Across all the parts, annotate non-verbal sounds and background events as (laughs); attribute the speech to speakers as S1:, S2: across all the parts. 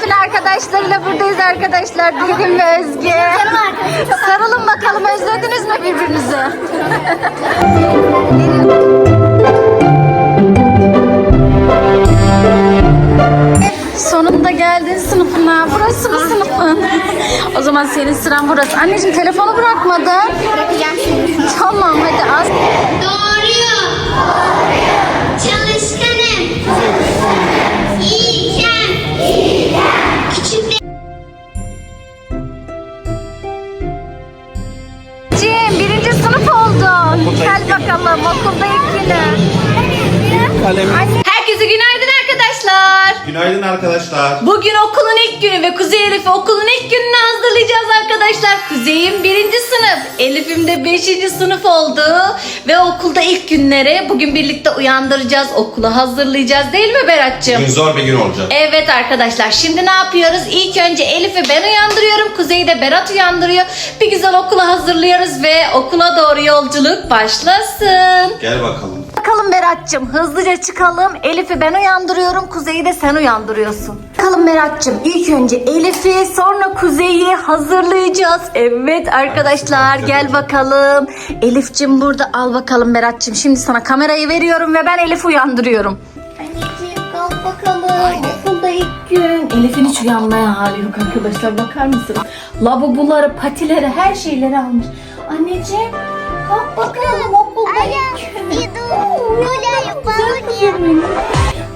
S1: Elif'in arkadaşlarıyla buradayız arkadaşlar. Dilgin ve Özge. Sarılın bakalım özlediniz mi birbirinizi? Sonunda geldin sınıfına. Burası mı sınıfın? o zaman senin sıran burası. Anneciğim telefonu bırakmadın.
S2: Bırakacağım şimdi.
S1: Tamam hadi az.
S2: Doğruyor.
S1: Bakalım okulda ilk günü.
S3: Kalemi.
S4: Herkese günaydın arkadaşlar.
S3: Günaydın arkadaşlar.
S4: Bugün okulun ilk günü ve Kuzey Elif'i okulun ilk gününü hazırlayacağız arkadaşlar. Kuzey'im birinci sınıf, Elif'im de beşinci sınıf oldu. Ve okulda ilk günleri bugün birlikte uyandıracağız, okula hazırlayacağız değil mi Berat'cığım?
S3: Bugün zor bir gün olacak.
S4: Evet arkadaşlar şimdi ne yapıyoruz? İlk önce Elif'i ben uyandırıyorum. Kuzey'i de Berat uyandırıyor. Bir güzel okula hazırlıyoruz ve okula doğru yolculuk başlasın.
S3: Gel bakalım.
S1: Bakalım Berat'cığım hızlıca çıkalım. Elif'i ben uyandırıyorum. Kuzey'i de sen uyandırıyorsun. Bakalım Berat'cığım ilk önce Elif'i sonra Kuzey'i hazırlayacağız. Evet arkadaşlar gel bakalım. Elif'cim burada al bakalım Berat'cığım. Şimdi sana kamerayı veriyorum ve ben Elif'i uyandırıyorum.
S2: Anneciğim kalk bakalım.
S1: Okulda ilk gün. Elif'in hiç uyanmaya hali yok arkadaşlar. Bakar mısınız? Lavaboları, patileri, her şeyleri almış. Anneciğim kalk bakalım okulda ilk gün.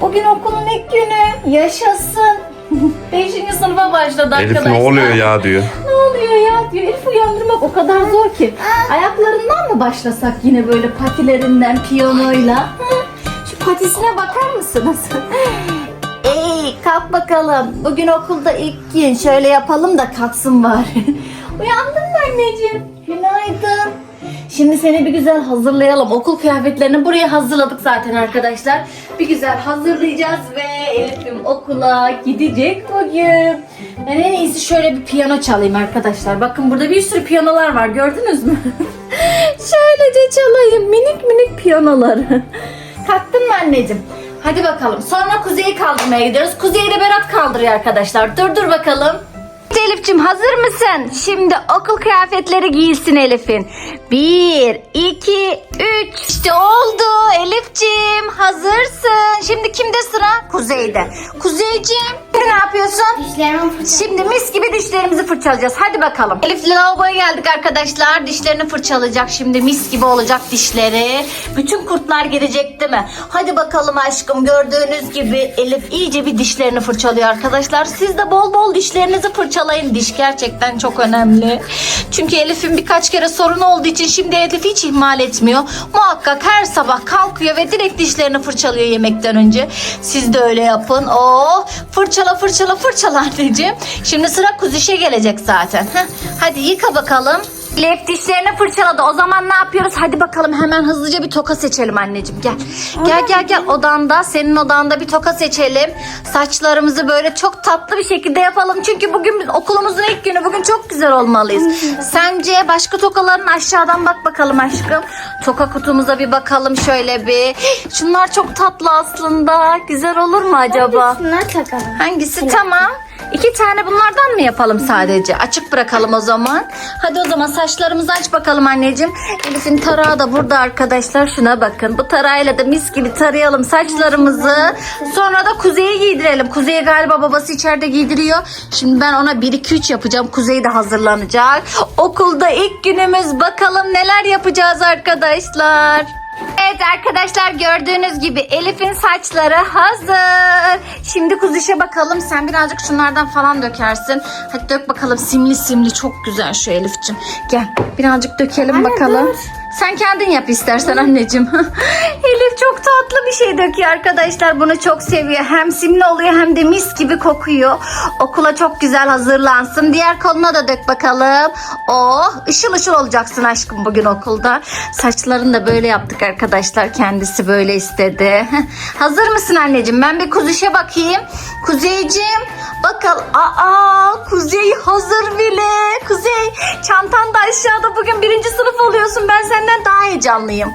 S1: Bugün okulun ilk günü. Yaşasın. (laughs) Beşinci sınıfa başladı
S3: Elif
S1: arkadaşlar.
S3: ne oluyor ya diyor.
S1: Ne oluyor ya diyor. Elif uyandırmak o kadar zor ki. Ayaklarından mı başlasak yine böyle patilerinden piyanoyla? Şu patisine bakar mısınız? (laughs) Ey kalk bakalım. Bugün okulda ilk gün. Şöyle yapalım da kalksın bari. (laughs) Uyandın mı anneciğim? Günaydın. Şimdi seni bir güzel hazırlayalım. Okul kıyafetlerini buraya hazırladık zaten arkadaşlar. Bir güzel hazırlayacağız ve Elif'im okula gidecek bugün. Ben en iyisi şöyle bir piyano çalayım arkadaşlar. Bakın burada bir sürü piyanolar var gördünüz mü? (laughs) Şöylece çalayım minik minik piyanoları. (laughs) Kalktın mı anneciğim? Hadi bakalım. Sonra Kuzey'i kaldırmaya gidiyoruz. Kuzey'i de Berat kaldırıyor arkadaşlar. Dur dur bakalım. Elif'cim hazır mısın? Şimdi okul kıyafetleri giysin Elif'in. Bir, iki, üç. İşte oldu Elif'cim hazırsın. Şimdi kimde sıra? Kuzey'de. Kuzey'cim şimdi ne yapıyorsun?
S2: Dişlerimi fırça.
S1: Şimdi mis gibi dişlerimizi fırçalayacağız. Hadi bakalım. Elif lavaboya geldik arkadaşlar. Dişlerini fırçalayacak. Şimdi mis gibi olacak dişleri. Bütün kurtlar gelecek değil mi? Hadi bakalım aşkım. Gördüğünüz gibi Elif iyice bir dişlerini fırçalıyor arkadaşlar. Siz de bol bol dişlerinizi fırçalayın. Diş gerçekten çok önemli. Çünkü Elif'in birkaç kere sorun olduğu için şimdi Elif hiç ihmal etmiyor. Muhakkak her sabah kalkıyor ve direkt dişlerini fırçalıyor yemekten önce. Siz de öyle yapın. Oo, fırçala fırçala fırçala anneciğim. Şimdi sıra kuzişe gelecek zaten. Hadi yıka bakalım. Elif dişlerini fırçaladı. O zaman ne yapıyoruz? Hadi bakalım hemen hızlıca bir toka seçelim anneciğim. Gel. Gel gel gel odanda. Senin odanda bir toka seçelim. Saçlarımızı böyle çok tatlı bir şekilde yapalım. Çünkü bugün okulumuzun ilk günü. Bugün çok güzel olmalıyız. Sence başka tokaların aşağıdan bak bakalım aşkım. Toka kutumuza bir bakalım şöyle bir. Şunlar çok tatlı aslında. Güzel olur mu acaba?
S2: Bunları takalım.
S1: Hangisi? Tamam. İki tane bunlardan mı yapalım sadece? Açık bırakalım o zaman. Hadi o zaman saçlarımızı aç bakalım anneciğim. Elif'in tarağı da burada arkadaşlar. Şuna bakın. Bu tarağıyla da mis gibi tarayalım saçlarımızı. Sonra da Kuzey'i giydirelim. Kuzey'i galiba babası içeride giydiriyor. Şimdi ben ona 1-2-3 yapacağım. Kuzey de hazırlanacak. Okulda ilk günümüz. Bakalım neler yapacağız arkadaşlar. Evet arkadaşlar gördüğünüz gibi Elif'in saçları hazır. Şimdi kuzuşa bakalım. Sen birazcık şunlardan falan dökersin. Hadi dök bakalım simli simli çok güzel şu Elif'cim. Gel birazcık dökelim bakalım. Sen kendin yap istersen anneciğim. (laughs) Elif çok tatlı bir şey döküyor arkadaşlar. Bunu çok seviyor. Hem simli oluyor hem de mis gibi kokuyor. Okula çok güzel hazırlansın. Diğer koluna da dök bakalım. Oh ışıl ışıl olacaksın aşkım bugün okulda. Saçlarını da böyle yaptık arkadaşlar. Kendisi böyle istedi. (laughs) Hazır mısın anneciğim? Ben bir kuzuşa bakayım. Kuzeyciğim bakalım. Aa Kuzey hazır bile. Kuzey çantan da aşağıda bugün birinci sınıf oluyorsun. Ben senden daha heyecanlıyım.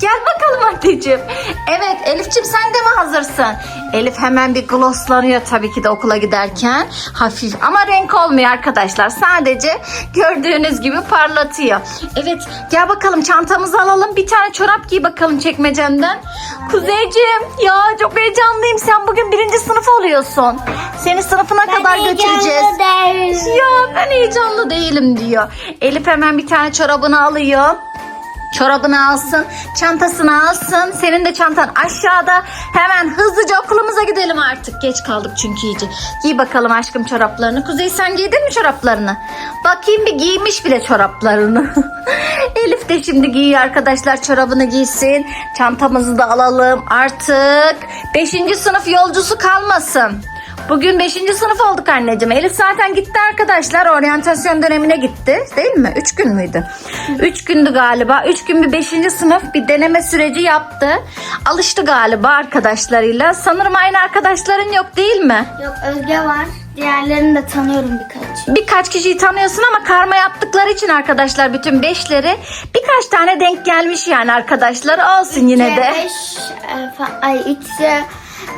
S1: Gel bakalım anneciğim. Evet Elif'ciğim sen de mi hazırsın? Elif hemen bir glosslanıyor tabii ki de okula giderken. Hafif ama renk olmuyor arkadaşlar. Sadece gördüğünüz gibi parlatıyor. Evet gel bakalım çantamızı alalım. Bir tane çorap giy bakalım çekmecenden. Kuzeyciğim ya çok heyecanlıyım. Sen bugün birinci sınıf oluyorsun. Seni sınıfına kadar götüreceğiz.
S2: deriz.
S1: Ya ben heyecanlı değilim diyor. Elif hemen bir tane çorabını alıyor. Çorabını alsın, çantasını alsın. Senin de çantan aşağıda. Hemen hızlıca okulumuza gidelim artık. Geç kaldık çünkü iyice. Giy bakalım aşkım çoraplarını. Kuzey sen giydin mi çoraplarını? Bakayım bir giymiş bile çoraplarını. (laughs) Elif de şimdi giyiyor arkadaşlar çorabını giysin. Çantamızı da alalım. Artık 5. sınıf yolcusu kalmasın. Bugün 5. sınıf olduk anneciğim. Elif zaten gitti arkadaşlar. Oryantasyon dönemine gitti. Değil mi? 3 gün müydü? 3 gündü galiba. 3 gün bir 5. sınıf bir deneme süreci yaptı. Alıştı galiba arkadaşlarıyla. Sanırım aynı arkadaşların yok değil mi?
S2: Yok Özge var. Diğerlerini de tanıyorum birkaç.
S1: Birkaç kişiyi tanıyorsun ama karma yaptıkları için arkadaşlar bütün beşleri birkaç tane denk gelmiş yani arkadaşlar olsun yine de.
S2: 5, ay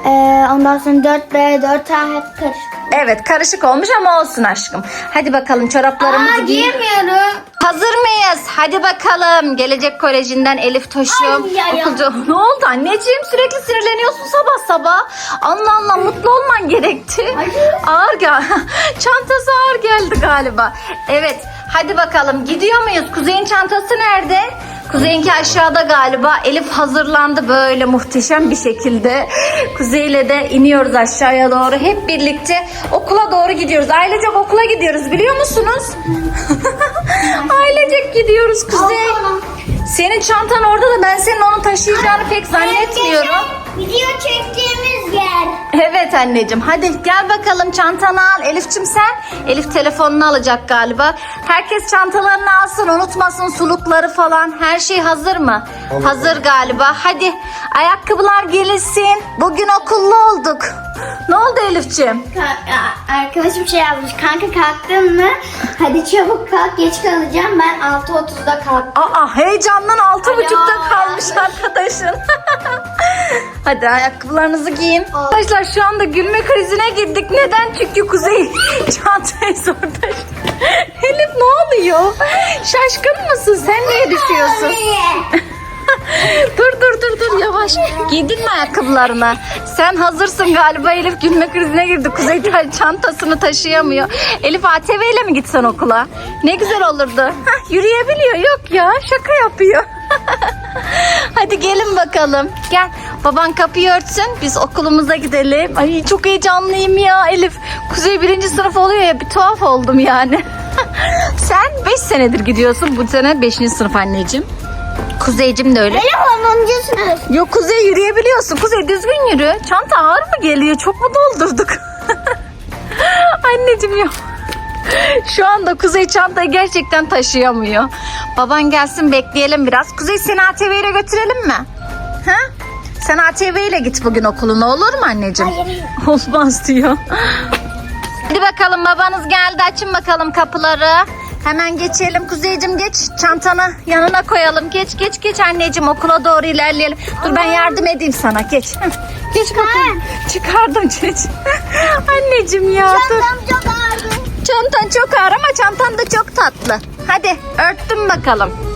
S2: 3, ondan sonra 4B, 4A hep karışık.
S1: Evet karışık olmuş ama olsun aşkım. Hadi bakalım çoraplarımızı
S2: Aa
S1: giy.
S2: giyemiyorum.
S1: Hazır mıyız? Hadi bakalım. Gelecek Koleji'nden Elif Toş'um.
S2: Ay, ay, ay.
S1: Okulcu- Ne oldu anneciğim? Sürekli sinirleniyorsun sabah sabah. Allah Allah mutlu olman gerekti.
S2: Hayır.
S1: Ağır gel. (laughs) Çantası ağır geldi galiba. Evet. Hadi bakalım. Gidiyor muyuz? Kuzey'in çantası nerede? Kuzey'inki aşağıda galiba. Elif hazırlandı böyle muhteşem bir şekilde. Kuzey'le de iniyoruz aşağıya doğru. Hep birlikte okula doğru gidiyoruz. Ailecek okula gidiyoruz biliyor musunuz? (laughs) Ailecek gidiyoruz Kuzey. Senin çantan orada da ben senin onu taşıyacağını pek zannetmiyorum.
S2: Video çektiğimiz yer.
S1: Evet anneciğim hadi gel bakalım çantanı al. Elifçim sen. Elif telefonunu alacak galiba. Herkes çantalarını alsın unutmasın sulukları falan. Her şey hazır mı? Hazır galiba. Hadi ayakkabılar gelirsin. Bugün okullu olduk. Ne oldu
S2: a- Arkadaşım şey yazmış. Kanka kalktın mı? Hadi çabuk kalk. Geç kalacağım. Ben 6.30'da kalktım.
S1: Aa heyecandan altı
S2: Alo.
S1: buçukta kalmış arkadaşın. (laughs) Hadi ayakkabılarınızı giyin. Arkadaşlar şu anda gülme krizine girdik. Neden? Çünkü Kuzey (laughs) çantayı zor taşıdı. (laughs) Elif ne oluyor? Şaşkın mısın? Sen niye düşüyorsun? Dur dur dur dur yavaş. Giydin mi ayakkabılarını? Sen hazırsın galiba Elif gülme krizine girdi. Kuzey ta- çantasını taşıyamıyor. Elif ATV ile mi gitsen okula? Ne güzel olurdu. Hah, yürüyebiliyor. Yok ya şaka yapıyor. (laughs) Hadi gelin bakalım. Gel. Baban kapıyı örtsün. Biz okulumuza gidelim. Ay çok heyecanlıyım ya Elif. Kuzey birinci sınıf oluyor ya bir tuhaf oldum yani. (laughs) Sen 5 senedir gidiyorsun. Bu sene 5. sınıf anneciğim. Kuzeycim de öyle.
S2: Benim 10. sınıf.
S1: Yok Kuzey yürüyebiliyorsun. Kuzey düzgün yürü. Çanta ağır mı geliyor? Çok mu doldurduk? (laughs) Anneciğim ya. Şu anda Kuzey çantayı gerçekten taşıyamıyor. Baban gelsin bekleyelim biraz. Kuzey seni ATV ile götürelim mi? Ha? Sen ATV ile git bugün okuluna olur mu anneciğim?
S2: Hayır.
S1: Olmaz diyor. Hadi bakalım babanız geldi açın bakalım kapıları. Hemen geçelim Kuzeycim geç çantanı yanına koyalım. Geç geç geç anneciğim okula doğru ilerleyelim. Dur ben yardım edeyim sana geç. Geç bakalım. Çıkardım geç. (laughs) anneciğim ya dur.
S2: Çantam çok ağrı.
S1: Çantan çok ağır ama çantan da çok tatlı. Hadi örttüm bakalım.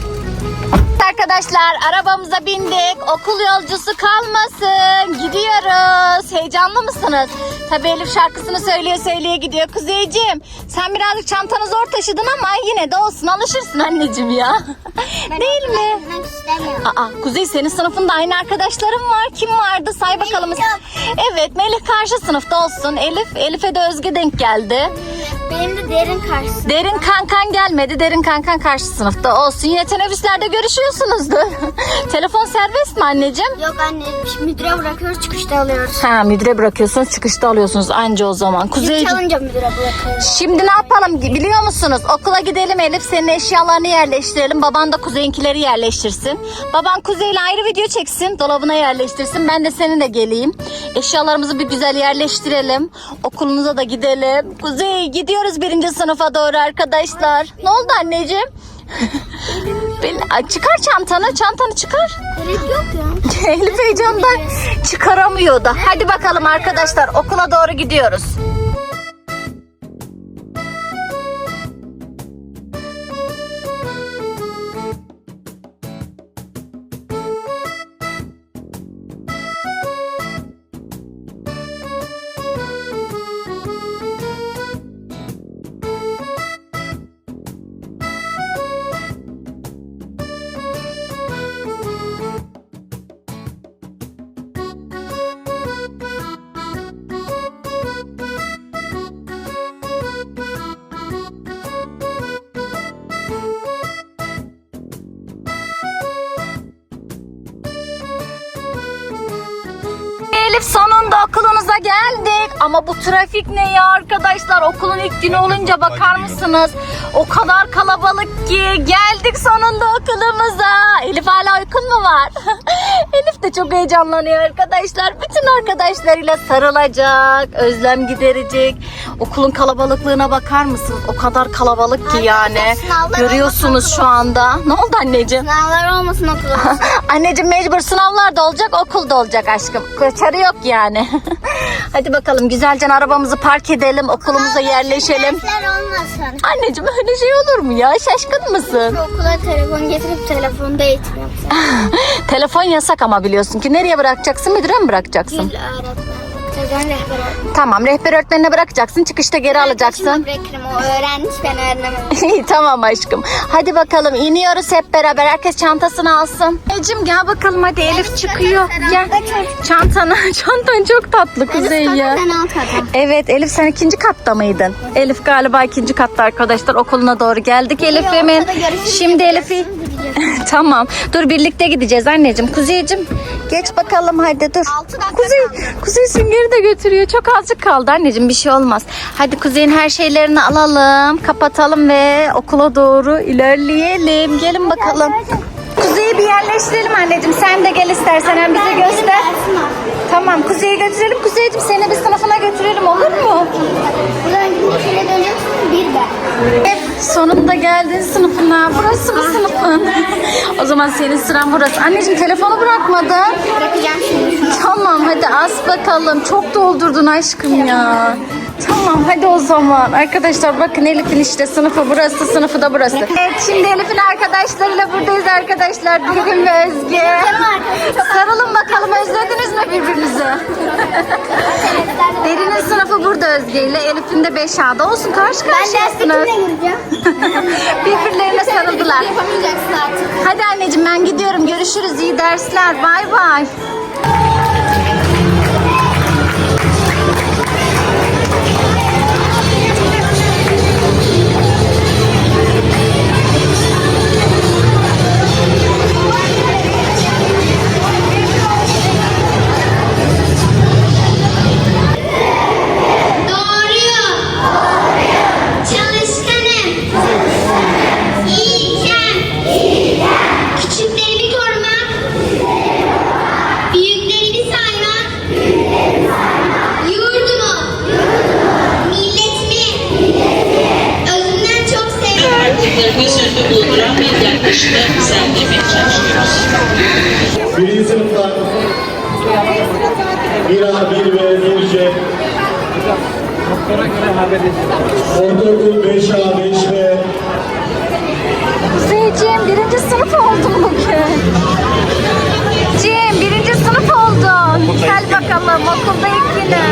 S1: Arkadaşlar arabamıza bindik. Okul yolcusu kalmasın. Gidiyoruz. Heyecanlı mısınız? Tabii Elif şarkısını söyleye söyleye gidiyor. Kuzeyciğim sen birazcık çantanı zor taşıdın ama yine de olsun alışırsın anneciğim ya. (laughs) Değil mi? Aa, Kuzey senin sınıfında aynı arkadaşlarım var. Kim vardı? Say bakalım.
S2: Melih.
S1: Evet Melih karşı sınıfta olsun. Elif, Elif'e de Özge denk geldi.
S2: Benim de derin karşısında.
S1: Derin kankan gelmedi. Derin kankan karşı sınıfta olsun. Yine teneffüslerde görüşüyorsunuzdur. (laughs) Telefon serbest mi anneciğim?
S2: Yok anne müdüre bırakıyoruz çıkışta alıyoruz.
S1: Ha müdüre bırakıyorsunuz çıkışta alıyorsunuz anca o zaman. Kuzey
S2: çalınca müdüre bırakıyoruz.
S1: Şimdi ne yapalım biliyor musunuz? Okula gidelim Elif senin eşyalarını yerleştirelim. Baban da Kuzey'inkileri yerleştirsin. Baban Kuzey'le ayrı video çeksin. Dolabına yerleştirsin. Ben de seninle geleyim. Eşyalarımızı bir güzel yerleştirelim. Okulunuza da gidelim. Kuzey gidiyoruz birinci sınıfa doğru arkadaşlar. Ne oldu anneciğim? (laughs) Çıkar çantanı, çantanı çıkar.
S2: Gerek yok ya. (laughs)
S1: Elif heyecandan çıkaramıyor da. Hadi bakalım arkadaşlar okula doğru gidiyoruz. Elif sonunda okulunuza geldik. Ama bu trafik ne ya arkadaşlar? Okulun ilk günü olunca bakar mısınız? O kadar kalabalık ki geldik sonunda okulumuza. Elif hala uykun mu var? (laughs) Elif de çok heyecanlanıyor arkadaşlar. Bütün arkadaşlarıyla sarılacak, özlem giderecek. Okulun kalabalıklığına bakar mısınız? O kadar kalabalık ki yani.
S2: sınavlar
S1: Görüyorsunuz şu anda. Ne oldu anneciğim?
S2: Sınavlar olmasın okulumuz. (laughs)
S1: Anneciğim mecbur sınavlar da olacak, okul da olacak aşkım. Kaçarı yok yani. (laughs) Hadi bakalım güzelce arabamızı park edelim, okulumuza yerleşelim.
S2: Dersler olmasın.
S1: Anneciğim öyle şey olur mu ya? Şaşkın mısın?
S2: Okula telefon getirip telefonda eğitim yapsın. (laughs)
S1: Telefon yasak ama biliyorsun ki. Nereye bırakacaksın? Müdüre mi bırakacaksın?
S2: Dil öğretmen. Sözden rehber öğretmen.
S1: Tamam rehber öğretmenine bırakacaksın. Çıkışta geri alacaksın.
S2: Bırakırım o öğrenmiş ben öğrenemem. (laughs)
S1: İyi tamam aşkım. Hadi bakalım iniyoruz hep beraber. Herkes çantasını alsın. Ecim gel bakalım hadi Elif çıkıyor. Gel. Çantanı, (laughs) çantan çok tatlı Kuzey ya.
S2: Ben alt kata.
S1: Evet Elif sen ikinci katta mıydın? Elif galiba ikinci katta arkadaşlar okuluna doğru geldik Elif'imin. Şimdi Elif'i (laughs) tamam dur birlikte gideceğiz anneciğim. Kuzeyciğim geç bakalım hadi dur. Kuzey, Kuzey süngeri de götürüyor. Çok azıcık kaldı anneciğim bir şey olmaz. Hadi Kuzey'in her şeylerini alalım kapatalım ve okula doğru ilerleyelim. Gelin bakalım. Kuzey'i bir yerleştirelim anneciğim. Sen de gel istersen hem bize göster. Tamam Kuzey'i götürelim. Kuzey'cim seni bir sınıfına götürelim olur mu?
S2: Buradan şöyle döneceksin bir ben.
S1: Evet, sonunda geldin sınıfına. Burası mı sınıfın? o zaman senin sıran burası. Anneciğim telefonu bırakmadın.
S2: Bırakacağım şimdi.
S1: Tamam hadi as bakalım. Çok doldurdun aşkım ya. Tamam hadi o zaman. Arkadaşlar bakın Elif'in işte sınıfı burası, sınıfı da burası. Evet şimdi Elif'in arkadaşlarıyla buradayız arkadaşlar. Derin ve Özge. Sarılın bakalım özlediniz mi birbirinizi? (laughs) Derin'in sınıfı burada Özge ile Elif'in de 5A'da olsun karşı
S2: Ben
S1: karşıyasınız.
S2: kimle gireceğim? (laughs)
S1: Birbirlerine sarıldılar.
S2: Yapamayacaksın artık.
S1: Hadi anneciğim ben gidiyorum. Görüşürüz. İyi dersler. Bay bay.
S5: 1A, 1B, 1C. Ortaokul 5A, 5B.
S1: Zeyciğim birinci sınıf oldum bugün. Cim birinci sınıf oldum. Gel bakalım okulda ilk günü.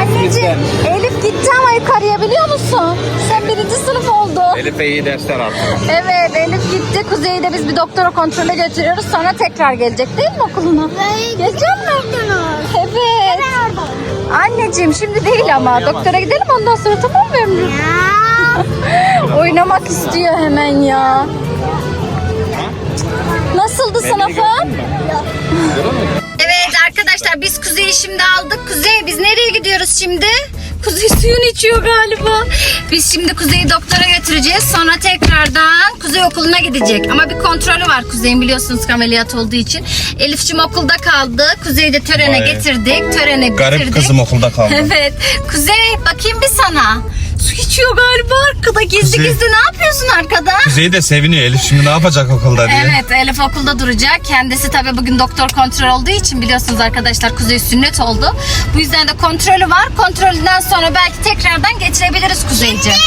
S1: Anneciğim Elif gitti ama yukarıya biliyor musun? Sen birinci sınıf oldun.
S3: Elif'e iyi dersler artık.
S1: Evet Elif gitti. Kuzey'i de biz bir doktora kontrole götürüyoruz. Sonra tekrar gelecek değil mi okuluna? Gelecek mi? Evet. Anneciğim şimdi değil ama. Doktora gidelim ondan sonra tamam mı Emre? Oynamak istiyor hemen ya. Nasıldı sınıfın? Arkadaşlar biz Kuzey'i şimdi aldık. Kuzey biz nereye gidiyoruz şimdi? Kuzey suyunu içiyor galiba. Biz şimdi Kuzey'i doktora götüreceğiz. Sonra tekrardan Kuzey okuluna gidecek. Ama bir kontrolü var Kuzey'in biliyorsunuz ameliyat olduğu için. Elif'cim okulda kaldı. Kuzey'i de törene
S3: Vay.
S1: getirdik. Törene
S3: Garip
S1: bitirdik.
S3: kızım okulda kaldı. (laughs)
S1: Evet. Kuzey bakayım bir sana. Su içiyor galiba arkada. Gizli
S3: Kuzey.
S1: gizli ne yapıyorsun arkada?
S3: Kuzey de seviniyor Elif şimdi ne yapacak okulda diye.
S1: Evet Elif okulda duracak. Kendisi tabii bugün doktor kontrol olduğu için biliyorsunuz arkadaşlar Kuzey sünnet oldu. Bu yüzden de kontrolü var. Kontrolünden sonra belki tekrardan geçirebiliriz Kuzeyciğim.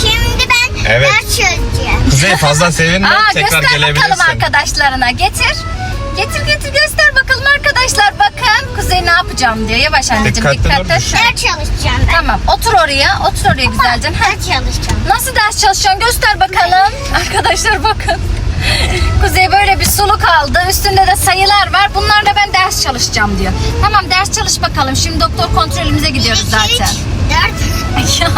S2: Şimdi ben
S3: Evet.
S2: ders çözeceğim.
S3: Kuzey fazla (laughs) sevinme
S1: Aa,
S3: tekrar
S1: göster
S3: gelebilirsin.
S1: bakalım arkadaşlarına. Getir. Getir getir göster bakalım arkadaşlar. Bakın Kuzey ne yapacağım diyor. Yavaş anneciğim
S3: Dikkatli dur,
S1: dikkatli.
S3: düşün.
S2: Ders çalışacağım ben.
S1: Tamam otur oraya. Otur oraya güzelce. Heh.
S2: Ders çalışacağım.
S1: Nasıl ders çalışıyorsun göster bakalım. Arkadaşlar bakın. (laughs) Kuzey böyle bir suluk aldı. Üstünde de sayılar var. Bunlarla ben ders çalışacağım diyor. Tamam ders çalış bakalım. Şimdi doktor kontrolümüze gidiyoruz zaten.
S2: 4. (laughs)
S1: Ya.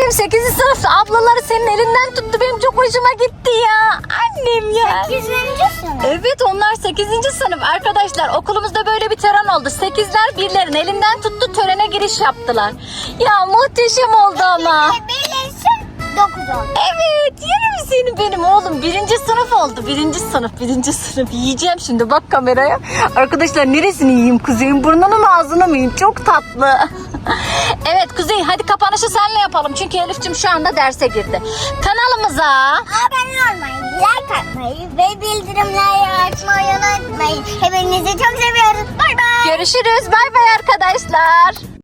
S1: 8. sınıf ablaları senin elinden tuttu. Benim çok hoşuma gitti ya. Annem ya.
S2: 8. sınıf.
S1: Evet onlar 8. sınıf arkadaşlar okulumuzda böyle bir tören oldu. 8'ler birlerin elinden tuttu törene giriş yaptılar. Ya muhteşem oldu ama.
S2: Birleşsin 9 oldu.
S1: Evet yerim seni benim oğlum. Birinci sınıf oldu. Birinci sınıf, birinci sınıf. Yiyeceğim şimdi bak kameraya. Arkadaşlar neresini yiyeyim? Kuzeyin burnunu mu ağzını mı yiyeyim? Çok tatlı. (laughs) evet Kuzey hadi kapanışı senle yapalım. Çünkü Elif'cim şu anda derse girdi. Kanalımıza
S2: Abone olmayı, like atmayı ve bildirimleri açmayı unutmayın. Hepinizi çok seviyoruz. Bay bay.
S1: görüşürüz. Bay bay arkadaşlar.